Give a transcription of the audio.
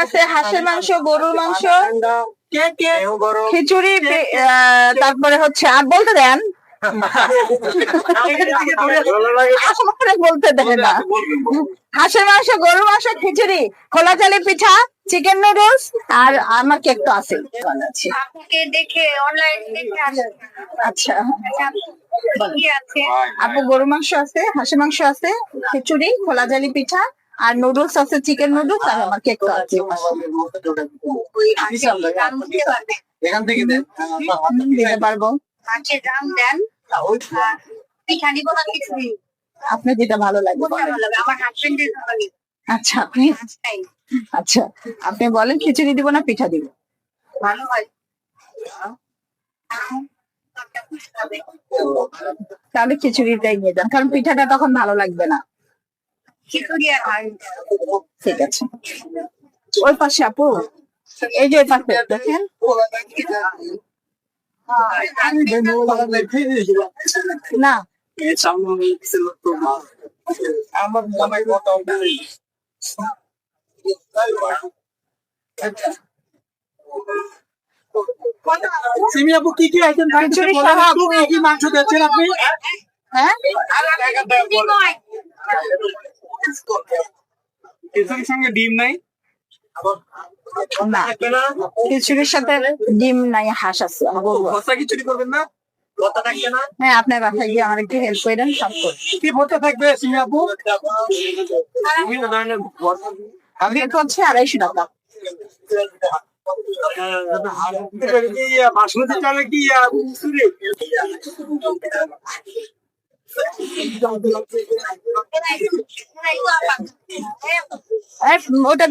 আছে হাঁসের মাংস গরুর মাংস খিচুড়ি তারপরে হচ্ছে আর বলতে দেন। বলতে দেয় না। হাঁসের মাংস গরুর মাংস খিচুড়ি খোলা চালে পিঠা চিকেন নুডলস আর আমার কেক তো আছে? দেখে অনলাইন আচ্ছা। আপু গরুর মাংস আছে হাঁসের মাংস আছে খিচুড়ি খোলা জালি পিঠা আর নুডলস আছে চিকেন নুডলস আর আমার কেক তো আছে। এখান থেকে দিতে পারব। যেটা ভালো লাগবে আচ্ছা আপনি আচ্ছা আপনি বলেন খিচুড়ি দিব না পিঠা দিব। ভালো হয়। তাহলে খিচুড়িটাই নিয়ে যান কারণ পিঠাটা তখন ভালো লাগবে না। আর ঠিক আছে। ওই পাশে আপু এই যে পাশে দেখেন। না। আমার জামাই কত সিমি আপু কি কি আইটেম কি মাংস দিচ্ছেন আপনি? হ্যাঁ? খিচুড়ির সঙ্গে ডিম নাই? না। খিচুড়ির সাথে ডিম নাই হাঁস আছে। বলব। খিচুড়ি করবেন না? হ্যাঁ আপনার বাসায় গিয়ে আমার একটু হেল্প করে দেন সব করব। কি ভর্তা থাকবে সিমি আপু? বিভিন্ন ধরনের ভর্তা রেট হচ্ছে আড়াইশো টাকা। বাসমতি চালে কি খিচুড়ি? এই, ওটা